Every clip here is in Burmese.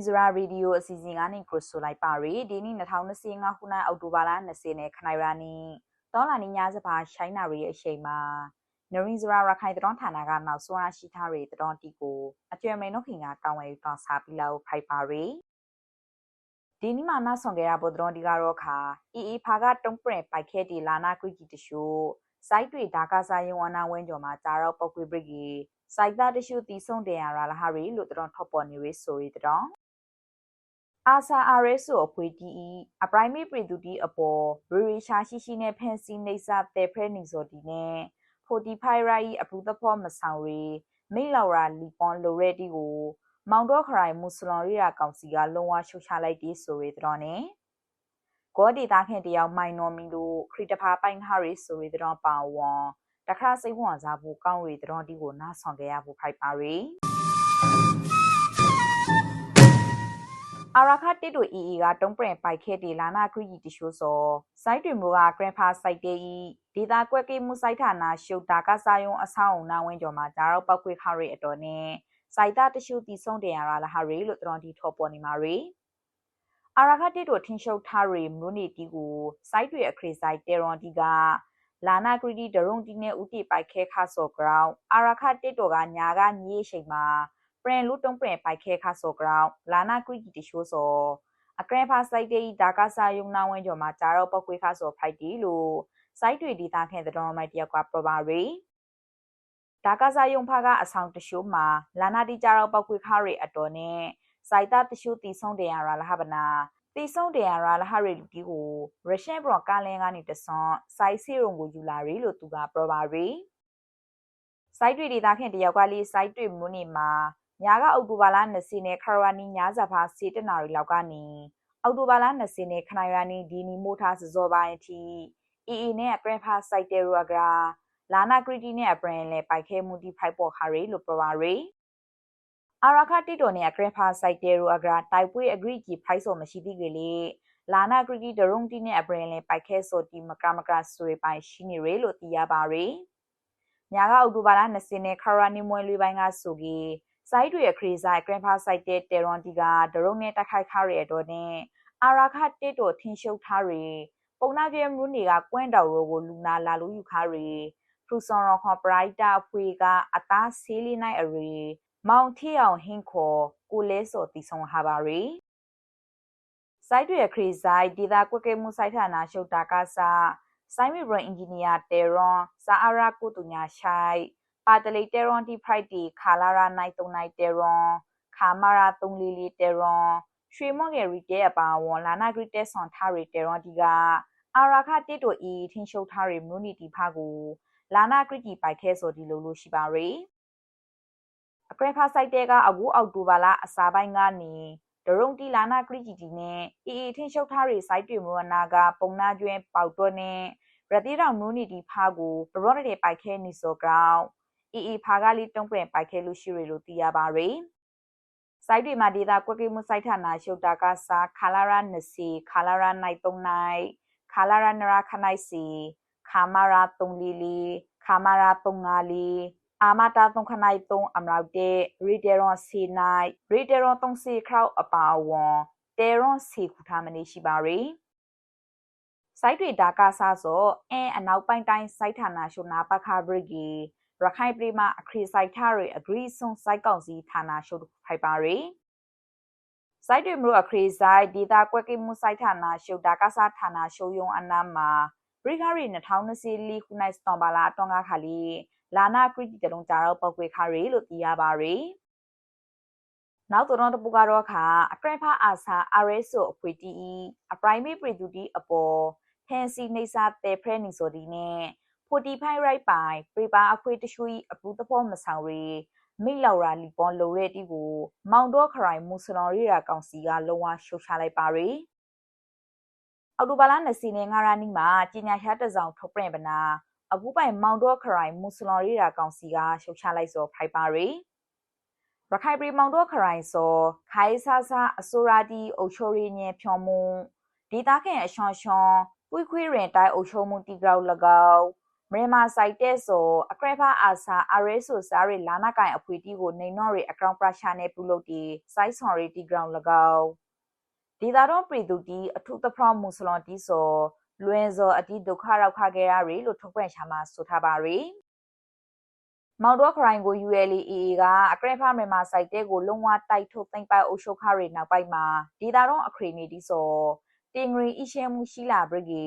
ရီဇရာရေဒီယိုအစီအစဉ်ကနေကရဆိုလိုက်ပါရီဒီနေ့2025ခုနှစ်အောက်တိုဘာလ20နဲ့ခနိုင်ရာနီတောလာနီညစပါရှိုင်းနာရီအချိန်မှာနရီဇရာရခိုင်တတော်ဌာနကနောက်ဆွမ်းရှိထားရီတတော်တီကိုအကျွဲမင်းတို့ခင်ကတောင်းဝဲတောင်းစားပြီးလောက်ဖိုက်ပါရီဒီနေ့မှနောက်ဆောင်ကြရဖို့တတော်ဒီကတော့ခါအီအီဖာကတုံးပရင်ပိုက်ခဲတီလာနာကွီကီတရှို့စိုက်တွေဒါကစားယုံဝနာဝင်းကျော်မှာဂျာတော့ပောက်ကွေပရိကီစိုက်သားတရှုတီဆုံးတယ်ရလာလာဟာရီလို့တတော်ထောက်ပေါ်နေရီဆိုရီတတော် အာဆာအာရဲဆိုအဖွေတီအီအပရိုင်မေပရီဒူတီအပေါ်ရီရီရှာရှိရှိနဲ့ဖန်စီနေစာတေဖရဲနီဆိုဒီနဲ့45ရိုင်အပူသဖောမဆောင်ရီမိလောက်ရာလီပွန်လိုရဲတီကိုမောင်တော့ခရိုင်မွတ်စလွန်ရီယာကောင်စီကလုံးဝရှုချလိုက်တီဆိုရီတတော်နဲ့ဂေါ်ဒီတာခင်တယောက်မိုင်နော်မီလို့ခရီတဖာပိုင်ဟာရီဆိုရီတတော်ပါဝွန်တခါစိတ်ဝင်စားဖို့ကောင်းရီတတော်ဒီကိုနားဆောင်ခဲ့ရဖို့ဖိုက်ပါရီ အာရခတ်တစ်တို့အီအီကတုံးပရင်ပိုက်ခဲတီလာနာခရီတီရှိုးစောစိုက်တွင်မိုးကဂရန်ဖာစိုက်တေးဤဒေတာကွက်ကေးမှုစိုက်ဌာနာရှုပ်တာကစားယုံအဆောင်အုံနာဝင်းကျော်မှာဒါတော့ပောက်ခွေခရီအတော်နဲ့စိုက်တာတရှုတီဆုံးတင်ရတာလာဟာရီလို့တတော်ဒီထော်ပေါ်နေမှာရီအာရခတ်တစ်တို့ထင်းရှုပ်ထားရီမလို့နေတီကိုစိုက်တွေအခရီစိုက်တေရွန်တီကလာနာဂရီတီဒရုံတီနဲ့ဥတီပိုက်ခဲခါဆော့ဂရောင်းအာရခတ်တစ်တော်ကညာကညီးရှိန်မှာ ပရင်လူတုံးပရင်ပိုက်ခဲခါဆော့ဂရောင်းလာနာဂရီတီတရှိုးစောအကရဖာစိုက်တေးဒါကဆာယုံနာဝင်းကျော်မှာဂျာတော့ပောက်ကွေးခါဆော့ဖိုက်တီလို့စိုက်တွေဒေတာခင်တဲ့တော်မိုက်တယောက်ကပရပါရီဒါကစားယုံဖာကအဆောင်တရှိုးမှာလာနာတီကြတော့ပောက်ခွေခါရီအတော်နဲ့စိုက်တာတရှိုးတီဆုံးတယ်ရလာဟဗနာတီဆုံးတယ်ရလာဟရီလူတီကိုရရှန်ဘရော့ကာလင်းကနေတဆွန်စိုက်စီရုံကိုယူလာရီလို့သူကပရပါရီစိုက်တွေဒေတာခင်တယောက်ကလေးစိုက်တွေမွနေမှာ ညာကအောက်တိုဘာလ20နဲ့ခရဝနီညာဇဖာစေတနာရီလောက်ကနေအောက်တိုဘာလ20နဲ့ခနိုင်ရနီဒီနီမိုထားစစောပိုင်းအထိအီအီနဲ့ဂရန်ဖာစိုက်တယ်ရဂရာလာနာဂရီတီနဲ့အပရင်လဲပိုက်ခဲမှုတီဖိုက်ပေါ်ခါရီလို့ပြောပါရီအာရခတိတော်နဲ့ဂရန်ဖာစိုက်တယ်ရဂရာတိုက်ပွဲအဂရီကြီးဖိုက်စောမရှိသေးကလေးလာနာဂရီတီဒရုံတီနဲ့အပရင်လဲပိုက်ခဲစောတီမကမကဆိုရပိုင်ရှိနေရလို့သိရပါရီညာကအောက်တိုဘာလ20နဲ့ခရာနီမွဲလွေပိုင်းကဆိုကြီး စိုက်တွေအခရီးဆိုင်ဂရန်ဖာစိုက်တဲ့တေရွန်တီကဒရုံနဲ့တိုက်ခိုက်ခါရတဲ့နဲ့အာရခတစ်တော်ထင်းရှုပ်ထားရီပုံနာပြဲမှုနေကကွန့်တော်ရိုကိုလူနာလာလူယူခါရီဖရူဆွန်ရောခေါ်ပရိုက်တာဖွေကအသားဆေးလေးနိုင်အရီမောင်ထီအောင်ဟင်းခေါ်ကိုလဲစော်တီဆောင်ဟာပါရီစိုက်တွေခရီးဆိုင်ဒေတာကွက်ကဲမှုစိုက်ဌာနရှုပ်တာကစားစိုင်းမီဘရန်အင်ဂျင်နီယာတေရွန်စာအရာကိုတူညာရှိုင် ပါတလိတေရွန်တီဖရိုက်တီခါလာရာနိုင်တုံနိုင်တေရွန်ခါမာရာတုံလီလီတေရွန်ရွှေမော့ငယ်ရီတဲအပါဝန်လာနာဂရီတဲဆွန်ထားရီတေရွန်တီကအာရာခတစ်တိုအီထင်းရှုပ်ထားရီမြူနီတီဖာကိုလာနာဂရီတီပိုက်ခဲဆိုဒီလိုလိုရှိပါရီအကရဖာစိုက်တဲကအကူအောက်တိုဘာလအစာပိုင်းကနေဒရုံတီလာနာဂရီတီတီနဲ့အီအီထင်းရှုပ်ထားရီစိုက်တွေမဝနာကပုံနာကျွဲပေါက်တော့နဲ့ရတိတော်မြူနီတီဖာကိုဘရော့တဲ့ပိုက်ခဲနီဆိုဂရောင်း အီအီဖာကလေးတုံးပြန်ပိုက်ခဲလို့ရှိရလို့သိရပါရီစိုက်တွေမှာဒေတာကွက်ကိမှုစိုက်ဌာနရှုပ်တာကစားခါလာရာနစီခါလာရာနိုင်တုံနိုင်ခါလာရာနရာခနိုင်စီခါမာရာတုံလီလီခါမာရာတုံငါလီအာမတာတုံခနိုင်တုံအမရောက်တဲ့ရီတေရွန်စီနိုင်ရီတေရွန်တုံစီခရောက်အပါဝွန်တေရွန်စီခုထားမနေရှိပါရီစိုက်တွေဒါကစားစောအဲအနောက်ပိုင်းတိုင်းစိုက်ဌာနရှုနာပခါဘရဂီ ရခိုင်ပြည်မှာအခရီးစိုက်ထားတွေအဂရီဆွန်စိုက်ကောင်စီဌာနရှုပ်ဖိုက်ပါရီစိုက်တွေမျိုးအခရီးဆိုင်ဒေတာကွက်ကိမှုစိုက်ဌာနရှုပ်ဒါကစားဌာနရှုပ်ယုံအနာမှာဘရိခရီ2024ခုနိုင်စတန်ဘာလာတောင်းကားခါလီလာနာခရစ်တီတလုံးကြတော့ပောက်ကွေခါရီလို့သိရပါရီနောက်တော့တပူကတော့ခါအပရဖာအာဆာ RSO အဖွေတီအပရိုင်မေပရီဒူတီအပေါ်ဖန်စီနေစာတေဖရနီဆိုဒီနဲ့ 45 right ပိုင်ပရိပါအခွေတရှူဤအပူတဖောမဆောင်ရီမိလောက်ရာလီပွန်လိုရဲတီကိုမောင်တော့ခရိုင်မူဆလွန်ရီရာကောင်စီကလုံးဝရှုတ်ချလိုက်ပါရီအော်တိုဘာလ20နဲ့9ရာနီမှာကျညာရှာတစောင်ထုတ်ပြန်ပနာအခုပိုင်မောင်တော့ခရိုင်မူဆလွန်ရီရာကောင်စီကရှုတ်ချလိုက်စောဖိုက်ပါရီရခိုင်ပြည်မောင်တော့ခရိုင်စောခိုင်ဆာဆာအစိုးရတီအုပ်ချုပ်ရေးညဖြော်မှုဒေတာခင်အရှောင်းရှောင်းပွိခွေးရင်တိုင်းအုပ်ချုပ်မှုတီဂရောက်၎င်း မြန်မာဆိုင်တဲ့ဆိုအကရဖာအာဆာအရဲဆိုစားရလာနာကိုင်အဖွေတီကိုနေနော်ရအကောင်ပရရှာနေပြုလုပ်တီစိုက်ဆောင်ရီတီဂရောင်း၎င်းဒီသာတော့ပြည်သူတီအထုသဖရမုစလွန်တီဆိုလွင်စောအတီဒုက္ခရောက်ခခဲ့ရရီလို့ထုတ်ပြန်ရှာမှာဆိုထားပါရီမောင်တော့ခရိုင်ကို ULAA ကအကရဖာမြန်မာစိုက်တဲ့ကိုလုံးဝတိုက်ထုတ်သိမ့်ပိုက်အုပ်ချုပ်ခရီနောက်ပိုင်းမှာဒီသာတော့အခရီနေတီဆိုတင်ဂရီအရှဲမှုရှိလာဘရဂီ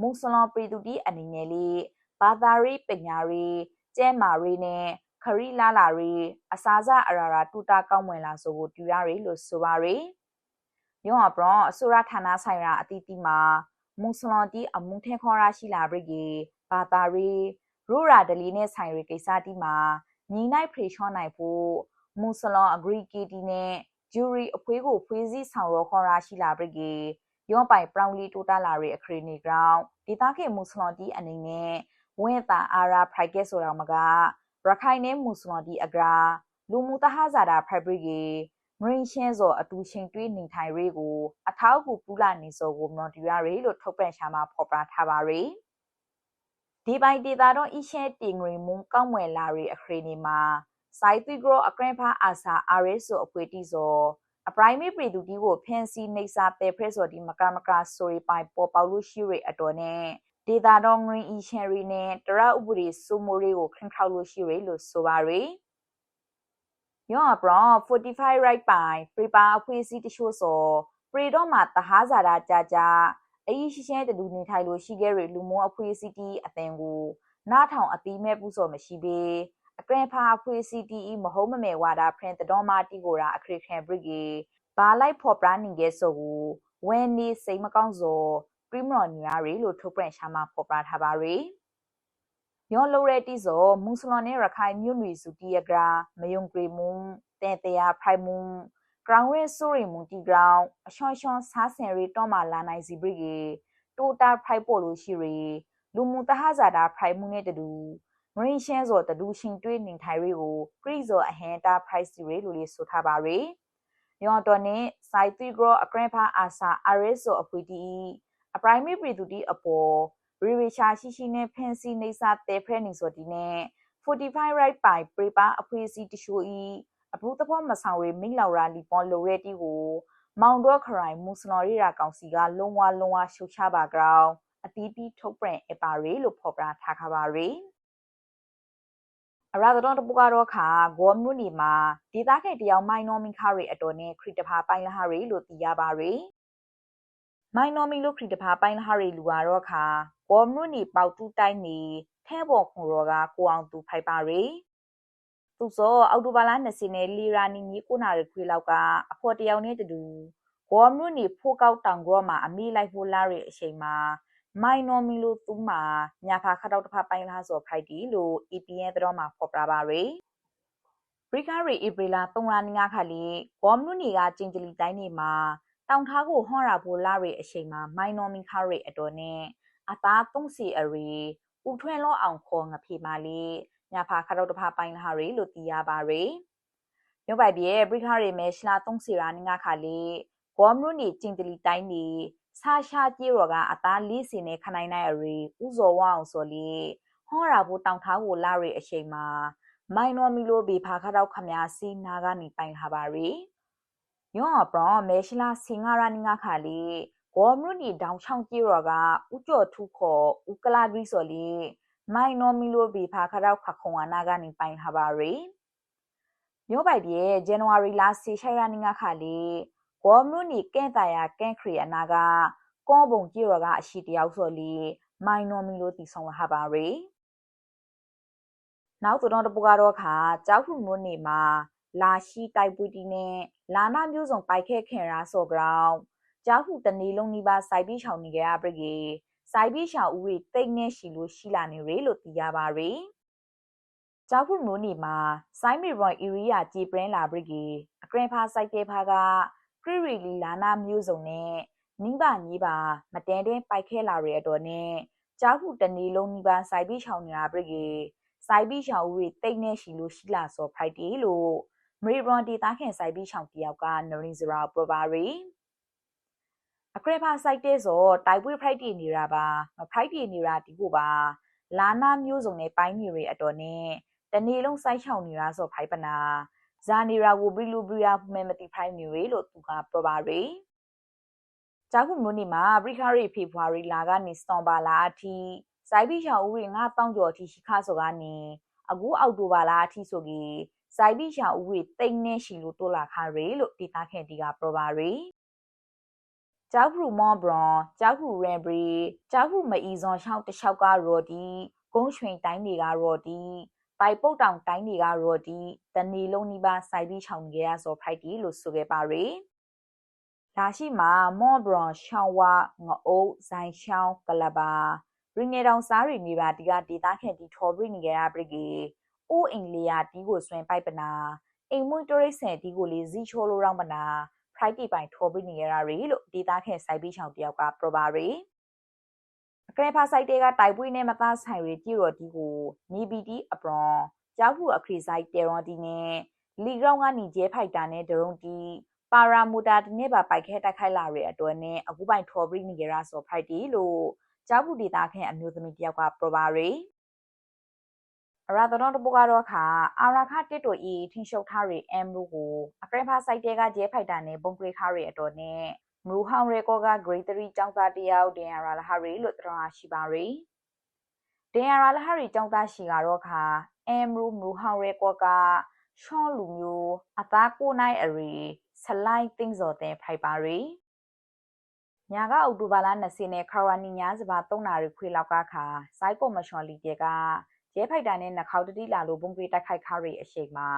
မုစလွန်ပြည်သူတီအနေနဲ့လေး ဘာသာရေးပညာရေးကျဲမာရေးနဲ့ခရီလာလာရေးအစာစအရာရာတူတာကောင်းမွန်လာဆိုကိုတူရရေးလို့ဆိုပါရယ်ယောအပရောအစိုးရဌာနဆိုင်ရာအတီးတီမှာမုစလွန်တီအမှုထဲခေါ်ရရှိလာပြီကြီးဘာသာရေးရူရာဒလီနဲ့ဆိုင်ရီကိစ္စတီမှာညီနိုင်ဖရီချောနိုင်ဖို့မုစလွန်အဂရီကီတီနဲ့ဂျူရီအဖွေးကိုဖွေးစည်းဆောင်ရောခေါ်ရရှိလာပြီကြီးယောပိုင်ပရောင်လီတိုတာလာရဲ့အခရီနေကောင်ဒေတာခေမုစလွန်တီအနေနဲ့ ဝင့်တာအာရာဖရိုက်ကဲဆိုတော့မကရခိုင်နဲ့မူစလန်ဒီအဂရာလူမှုတဟဇာတာဖက်ဘရစ်ကေမရင်းရှင်းစောအတူချင်းတွေးနေထိုင်ရေးကို အထောက်အကူပူလာနေစောကိုမွန်တီရရေးလို့ထုတ်ပြန်ရှာမှာဖော်ပြထားပါရယ်ဒီပိုင်ဒေတာတော့အရှဲတင်ငွေမုံကောင်းမွယ်လာရီအခရီနေမှာစိုက်သွီဂရောအကရင်ဖာအာစာအာရဲဆိုအပွေတီစောအပရိုင်မေပြည်သူတီကိုဖန်စီနေစာတဲဖရက်ဆိုဒီမကမကဆိုရီပိုင်ပေါ်ပေါလို့ရှိရအတော်နဲ့ ဒေတာတော့ငရင်းအီရှယ်ရီနဲ့တရဥပဒေစုမိုးလေးကိုခန့်ထောက်လို့ရှိရလို့ဆိုပါရယ်ယောအပရော45 right ပိုင် prepare အဖွေးစီးတချို့ဆိုပရီတော့မှာတဟားဇာတာကြာကြာအီရှိရှဲတူနေထိုင်လို့ရှိခဲ့ရလူမိုးအဖွေးစီးတီအသင်ကိုနားထောင်အတိမဲ့ပူစော်မရှိပေအကရင်ဖာအဖွေးစီးတီမဟုတ်မမဲဝါတာဖရင်တတော်မာတီကိုရာအခရခန်ဘရစ်ကေဘာလိုက်ဖော်ပရာနေခဲ့ဆိုကိုဝဲနေစိတ်မကောင်းစော ပရီမရော်နီယာရီလို့ထုတ်ပြန်ရှာမှာဖော်ပြထားပါရီယောလိုရတီဇောမုစလန်နဲ့ရခိုင်မြို့နယ်စုတီယဂရာမယုံဂရီမုံတဲတယာဖိုင်မုံဂရောင်ရဲဆိုရီမုန်တီဂရောင်အချွန်ချွန်စားစင်ရီတော့မာလာနိုင်စီဘရီတိုတာဖိုင်ပိုလို့ရှိရီလူမှုတဟဇာတာဖိုင်မှုနဲ့တူမရင်းရှဲဇော်တူရှင်တွေးနေထိုင်ရီကိုခရီဇော်အဟန်တာဖိုင်စီရီလို့လေးဆိုထားပါရီယောတော်နဲ့စိုက်တီဂရောအကရင်ဖာအာစာအာရဲဆိုအဖွီတီ အပရိုင်မေပြည်သူတီအပေါ်ရီရီချာရှိရှိနဲ့ဖန်စီနေစာတဲဖရဲနေဆိုဒီနဲ့45 right ပိုင်ပရိပါအဖွေးစီတရှိုဤအဘူးသဘောမဆောင်ရီမိလောက်ရာလီပွန်လိုရဲတီကိုမောင်တော့ခရိုင်မူစလော်ရီရာကောင်စီကလုံးဝလုံးဝရှုတ်ချပါကြောင်းအတီးတီးထုတ်ပြန်အပါရီလို့ဖော်ပြထားခပါရီအရာတော်တပူကတော့ခါဂေါ်မြူနီမှာဒေသခေတယောက်မိုင်နော်မီခါရီအတော်နဲ့ခရစ်တဖာပိုင်လာဟာရီလို့သိရပါရီ မိုင်နော်မီလို့ခရီတဖာပိုင်းလဟရီလူဟာတော့ခါဘောမနုနီပေါတူတိုင်းနီထဲဘော်ခုံရောကကိုအောင်သူဖိုက်ပါရီသူစောအောက်တိုဘာလ20နဲ့လီရာနီညီကိုနာရခွေလောက်ကအဖော်တယောက်နဲ့တူဘောမနုနီဖိုးကောက်တောင်ကောမှာအမီလိုက်ဖိုးလာရဲ့အချိန်မှာမိုင်နော်မီလိုသူမှာညာဖာခတောက်တဖာပိုင်းလားဆိုဖိုက်တီလို့ EPN တော့မှာဖော်ပြပါရီဘရိကာရီဧပြီလာ3လ9ခါလီဘောမနုနီကကျင်းကြလီတိုင်းနေမှာ တောင်ထားကိုဟောရာဘိုလာရီအချိန်မှာမိုင်နော်မီခါရီအတော်နဲ့အသားသုံးစီအရီဦးထွန်းလောအောင်ခေါ်ငဖေမာလေးညာဖာခတော့တဖာပိုင်လာရီလို့သိရပါရီမြပိုက်ပြဲဘရိခါရီမဲရှလာသုံးစီရာနငါခါလေးဂေါမရုနီကျင်တလီတိုင်းနေဆာရှာကြေးရော်ကအသားလေးစင်နဲ့ခနိုင်နိုင်အရီဥဇော်ဝအောင်ဆိုလေဟောရာဘိုတောင်ထားကိုလာရီအချိန်မှာမိုင်နော်မီလိုဘေဖာခတော့ခမများစီနာကနေပိုင်လာပါရီ ယောအပရမဲရှလာစင်ငါရနငါခါလီဂေါမရုနီဒေါင်ချောင်းကြီးရောကဥကျော်ထုခောဥကလာဂရီဆိုလီမိုင်နော်မီလိုဘီဖာခရောက်ခခုံဝနာကနေပိုင်ဟာပါရီမျိုးပိုက်ပြဲဇန်နဝါရီလစီရှိုင်ရနငါခါလီဂေါမရုနီကဲ့တာယာကဲ့ခရီအနာကကောဘုံကြီးရောကအရှိတယောက်ဆိုလီမိုင်နော်မီလိုတီဆောင်လာပါရီနောက်တော့တပူကတော့ခါကြောက်ခုမိုးနေမှာ လာရှိတိုက်ပွေးတီနဲ့လာနာမျိုးစုံပိုက်ခဲခင်ရာဆော့ဂရောင်းကြောက်ဟုတနေလုံးနီးပါးစိုက်ပြီးချောင်နေကြရပြီကေစိုက်ပြီးချောင်ဦးရီတိတ်နဲ့ရှိလို့ရှိလာနေရလို့သိရပါရီကြောက်ခုမိုးနေမှာစိုင်းမီရွန်အီရီယာကြည်ပရင်းလာပြီကေအကရင်ဖာစိုက်တဲ့ဖာကခရီရီလီလာနာမျိုးစုံနဲ့နိဗ္ဗာန်ကြီးပါမတန်တဲ့ပိုက်ခဲလာရတဲ့တော့နဲ့ကြောက်ခုတနေလုံးနီးပါးစိုက်ပြီးချောင်နေတာပြီကေစိုက်ပြီးချောင်ဦးရီတိတ်နဲ့ရှိလို့ရှိလာစောဖိုက်တီလို့ မရီဘရွန်ဒေတာခင်ဆိုင်ပြီးချောင်တယောက်ကနရင်ဇရာပရပါရီအခရဖာစိုက်တဲ့ဆိုတိုက်ပွေးဖိုက်တီနေတာပါမဖိုက်တီနေတာဒီကိုပါလာနာမျိုးစုံနဲ့ပိုင်းနေရအတော်နဲ့တနေ့လုံးစိုက်ချောင်းနေတာဆိုဖိုင်ပနာဇာနေရာဝဘရီလူဘရီယာမဲမတိဖိုင်နေရလို့သူကပြောပါရယ်ကြောက်ခုမျိုးနေမှာဘရိခရီဖေဖော်ဝါရီလာကနေစတောင်ပါလာအထိစိုက်ပြီးချောင်းဦးရင်9000ကျော်အထိရှိခါဆိုကနေအခုအောက်တိုဘာလာအထိဆိုကြီး စိုက်ပြီးချောင်းဦးရင်တိတ်နေရှိလို့တိုးလာခါရယ်လို့ဒေတာခင်တီကပြောပါရယ်ကျောက်ဖူမော့ဘရွန်ကျောက်ဖူရန်ဘရီကျောက်ဖူမအီဇွန်ရှောင်းတလျှောက်ကရော်ဒီဂုံးရွှင်တိုင်းတွေကရော်ဒီပိုက်ပုတ်တောင်တိုင်းတွေကရော်ဒီတနီလုံးနီးပါးစိုက်ပြီးချောင်းနေရဆိုဖိုက်တီလို့ဆိုခဲ့ပါရယ်ဒါရှိမှာမော့ဘရွန်ရှောင်းဝငအိုးဇိုင်ရှောင်းကလဘာရင်းနေတောင်စားရီနေပါဒီကဒေတာခင်တီထော်ဘရီနေကြရပရိကေ အိုးအင်လီယာတီကိုဆွင်ပိုက်ပနာအိမ်မွေးတိုရိတ်ဆန်တီကိုလေးဇီချိုလိုရောင်းပနာ Friday ပိုင်ထော်ပြီးနေရတာတွေလို့ဒေတာခင်စိုက်ပြီးချောင်းတယောက်ကပြောပါရယ်အကရဖာစိုက်တဲ့ကတိုက်ပွေးနဲ့မသားဆိုင်ရီတီရော်ဒီကိုနီဘီတီအပရွန်ကြောက်ခုအခရီဆိုင်တေရွန်တီနဲ့လီဂရောင်းကနေကျဲဖိုက်တာနဲ့ဒရုံတီပါရာမူတာဒီနေ့ပါပိုက်ခဲတက်ခိုက်လာရတဲ့အတွက်နဲ့အခုပိုင်ထော်ပြီးနေကြတာဆို Friday လို့ကြောက်ခုဒေတာခင်အမျိုးသမီးတယောက်ကပြောပါရယ် အရာတော်တပုကတော့ခါအာရာခတစ်တိုဤထင်းရှုပ်ထားရီအမ်လို့ကိုအကရဖာစိုက်တဲကဂျဲဖိုက်တာနဲ့ပုံပရိခါရီအတော်နဲ့မရူဟောင်ရေကောက grade 3ကျောင်းသားတယောက်တင်ရလာဟာရီလို့တတော်ရှိပါရီတင်ရလာဟာရီကျောင်းသားရှိကတော့ခါအမ်ရူမရူဟောင်ရေကောကရှောလူမျိုးအသားကိုနိုင်အရီဆလိုက်တင်းစော်တဲ့ဖိုက်ပါရီညာကအောက်တိုဘာလ20နဲ့ခရဝနီညာစပါ3နာရီခွေလောက်ကခါစိုက်ကောမရှော်လီတေက ရဲဖိုက်တာနဲ့နှခေါတတိလာလို့ဘုံပြေးတိုက်ခိုက်ခါရီအရှိန်မှာ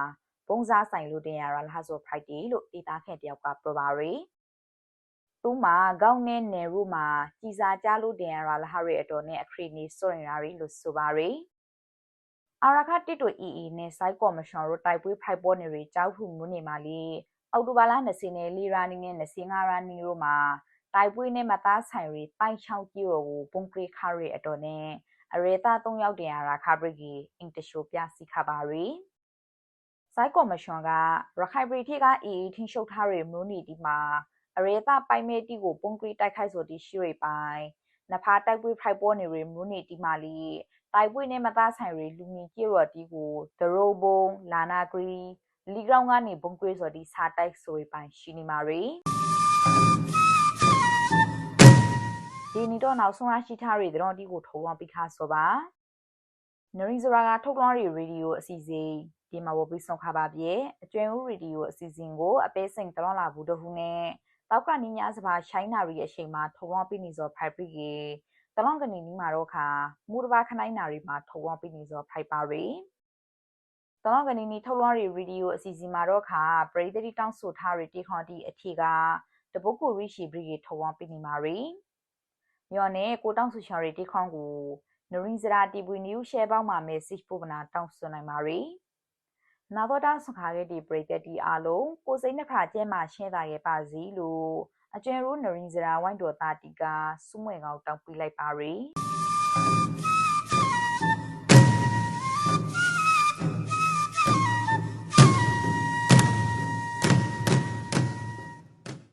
ဘုံစားဆိုင်လို့တင်ရတာလားဆိုဖိုက်တီလို့ဒေတာခဲ့တယောက်ကပြောပါရီသူမှာကောင်းနဲ့နယ်ရုမှာကြည်စာကြလို့တင်ရတာလားဟာရီအတော်နဲ့အခရီနီစွရင်ရာရီလို့ဆိုပါရီအာရခတစ်တို့အီအီနဲ့စိုက်ကော်မရှင်တို့တိုက်ပွဲဖိုက်ပေါ်နေရီကြောက်ဖူမှုနေမှာလီအောက်တိုဘာလ20နဲ့လီရာနီနဲ့25ရာနီတို့မှာတိုက်ပွဲနဲ့မသားဆိုင်ရီပိုင်ချောင်းကြီးကိုပုံပရိခါရီအတော်နဲ့ အရေသား၃ယောက်တင်ရတာခဘရဂီအင်တရှိုပြစီခပါရီစိုက်ကော်မရှင်ကရခိုင်ပြည်ထိကအီထင်းရှုပ်ထားရမလို့နေဒီမှာအရေသားပိုင်မဲတီကိုပုံကရီတိုက်ခိုက်ဆိုဒီရှိရိပိုင်နဖာတိုက်ပွဲဖိုက်ပေါ်နေရမလို့နေဒီမှာလီတိုက်ပွဲနဲ့မသားဆိုင်ရလူငင်ကြီးရော်တီကိုဒရိုဘုံလာနာဂရီလီဂရောင်းကနေဘုံကွေးဆိုဒီစာတိုက်ဆိုရိပိုင်ရှိနေမှာရီ ဒီနီတော့နောက်ဆုံးရရှိထားရတဲ့တော့ဒီကိုထုံအောင်ပြီးခါဆိုပါနရီဇရာကထုတ်လွှင့်ရရေဒီယိုအစီအစဉ်ဒီမှာဝပြီးဆုံးခါပါပြေအကျွမ်းဦးရေဒီယိုအစီအစဉ်ကိုအပေးစိန်တလွန်လာဘူးတဟုနဲ့တောက်ကနီညာစပါရှိုင်းနာရီအချိန်မှာထုံအောင်ပြီးနေစောဖိုက်ပြီးကေတလွန်ကနေနီမှာတော့ခါမူတဘာခနိုင်နာရီမှာထုံအောင်ပြီးနေစောဖိုက်ပါရီတလောကနေနီထုတ်လွှင့်ရရေဒီယိုအစီအစဉ်မှာတော့ခါပရိသတိတောင်းဆိုထားရတီခွန်တီအထီကတပုတ်ကိုရိရှိဘရီထုံအောင်ပြီးနေမှာရီ မြော်နဲ့ကိုတောင်းဆူရှာရီတိခေါန်ကိုနရင်းစရာတီပွေနျူးရှဲပေါင်းမှာ message ပို့ပနာတောင်းဆွနိုင်ပါရီနာဘောတာဆွန်ခါခဲ့ဒီပရိသတ်တီအားလုံးကိုစိတ်နှခါကျဲမှာရှင်းတာရဲ့ပါစီလို့အကျွဲရိုးနရင်းစရာဝိုင်းတော်တာတီကစုမွေကောင်တောင်းပြလိုက်ပါရီ